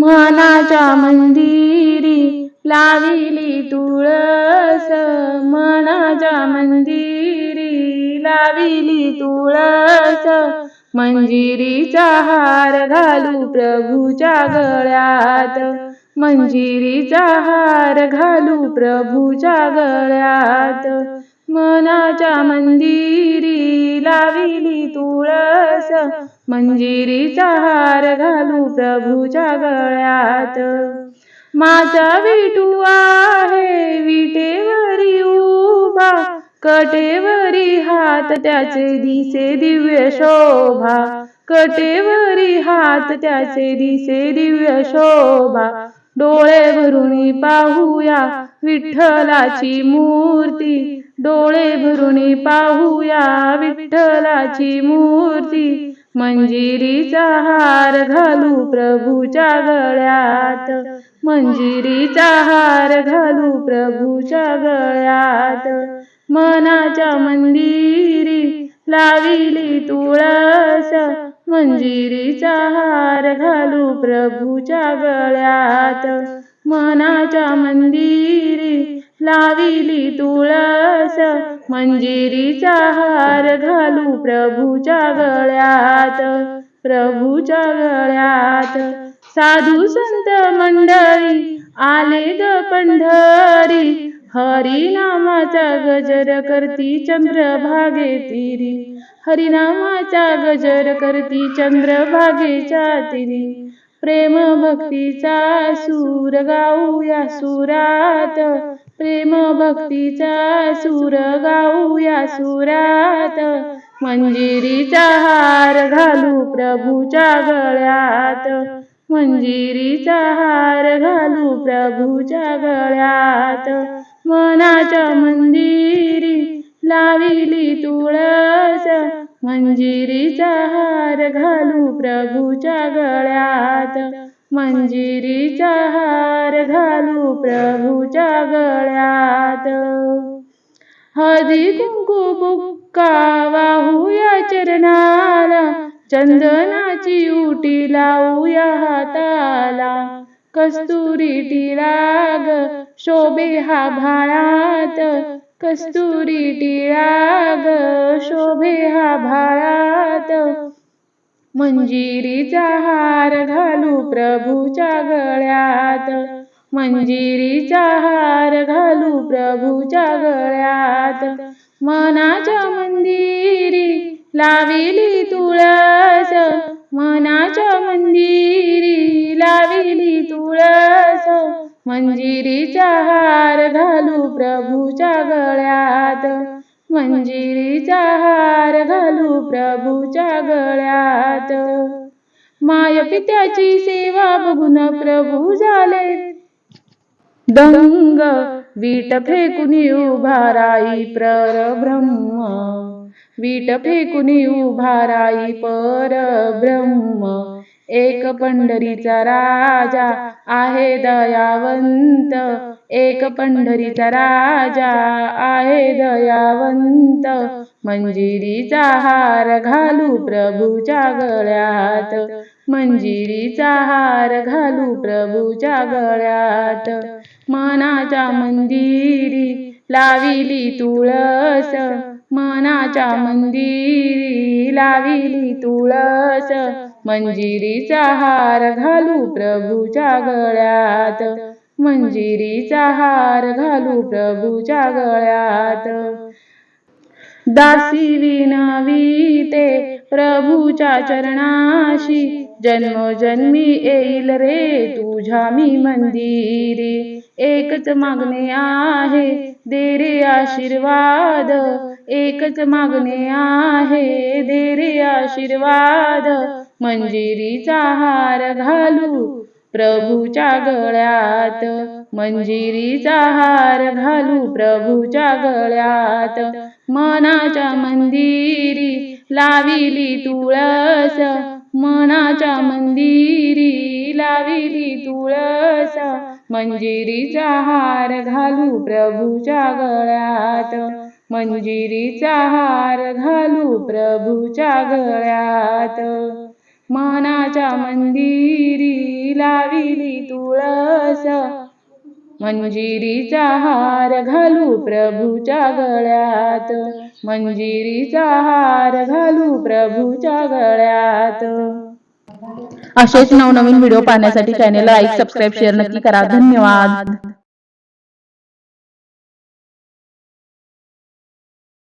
मनाच्या मंदिरी लाविली तुळस. मनाच्या मंदिरी लाविली तुळस. मंजिरीचा हार घालू प्रभूच्या गळ्यात. मंजिरीचा हार घालू प्रभूच्या गळ्यात. मनाच्या मंदिरी लाविली तुळस. मंजिरीचा हार घालू प्रभूच्या गळ्यात. माझा विटू आहे विटेवरी उभा कटेवरी हात त्याचे दिसे दिव्य शोभा. कटेवरी हात त्याचे दिसे दिव्य शोभा. डोळे भरून पाहूया विठ्ठलाची मूर्ती. डोळे भरून पाहूया विठ्ठलाची मूर्ती. मंजिरीचा हार घालू प्रभूच्या गळ्यात. मंजिरीचा हार घालू प्रभूच्या गळ्यात. मनाच्या मंदिरी लाविली तुळस. मंजिरीचा हार घालू प्रभूच्या गळ्यात. मनाच्या मंदिरी लाविली तुळस मंजिरीचा हार घालू प्रभूच्या गळ्यात प्रभूच्या गळ्यात. साधू संत मंडळी आले ग पंढरी हरिनामाचा गजर करती चंद्रभागे तिरी. हरिनामाचा गजर करती चंद्रभागेच्या तिरी. प्रेम भक्तीचा सूर गाऊया सुरात प्रेम भक्तीचा सूर गाऊया सुरात. मंजिरीचा हार घालू प्रभूच्या गळ्यात. मंजिरीचा हार घालू प्रभूच्या गळ्यात. मनाच्या मंदिरी लाविली तुळस. मंजिरीचा हार घालू प्रभूच्या गळ्यात. मंजिरीचा हार घालू प्रभूच्या गळ्यात. हळदी कुंकू बुक्का वाहूया चरणाला चंदनाची उटी लावूया हाताला. कस्तुरी टिळा शोभे हा भाळात कस्तुरी टिळा शोभे हा भाळात. मंजिरीचा हार घालू प्रभूच्या गळ्यात. मंजिरीचा हार घालू प्रभूच्या गळ्यात. मनाच्या मंदिरी लाविली तुळस. मनाच्या मंदिरी लाविली तुळस. मंजिरीचा हार घालू प्रभूच्या गळ्यात. मंजिरीचा हार घालू प्रभूच्या गळ्यात. माय पित्याची सेवा बघून प्रभू झाले. दंग वीट फेकून उभा राई परब्रह्म. वीट फेकून उभा राई परब्रह्म. एक पंढरीचा राजा आहे दयावंत. एक पंढरीचा राजा आहे दयावंत. मंजिरीचा हार घालू प्रभूच्या गळ्यात. मंजिरीचा हार घालू प्रभूच्या गळ्यात. मनाच्या मंदिरी लाविली तुळस. मनाच्या मंदिरी लाविली तुळस. मंजिरीचा हार घालू प्रभूच्या गळ्यात मंजिरीचा हार घालू प्रभूच्या गळ्यात दासी विनविते प्रभूच्या चरणाशी जन्मोजन्मी येईल रे तुझ्या मी मंदिरी. एकच मागणे आहे दे रे आशीर्वाद. एकच मागणे आहे दे रे आशीर्वाद. मंजिरीचा हार घालू प्रभूच्या गळ्यात. मंजिरीचा हार घालू प्रभूच्या गळ्यात. मनाच्या मंदिरी लाविली तुळस. मनाच्या मंदिरी लाविली तुळस. मंजिरीचा हार घालू प्रभूच्या गळ्यात. मंजिरीचा हार घालू प्रभूच्या गळ्यात. मनाच्या मंदिरी लाविली तुळस. मंजिरीचा हार घालू प्रभूच्या गळ्यात. मंजिरीचा हार घालू प्रभूच्या गळ्यात. असेच नवनवीन व्हिडिओ पाहण्यासाठी चॅनेलला लाईक सबस्क्राईब शेअर नक्की करा. धन्यवाद.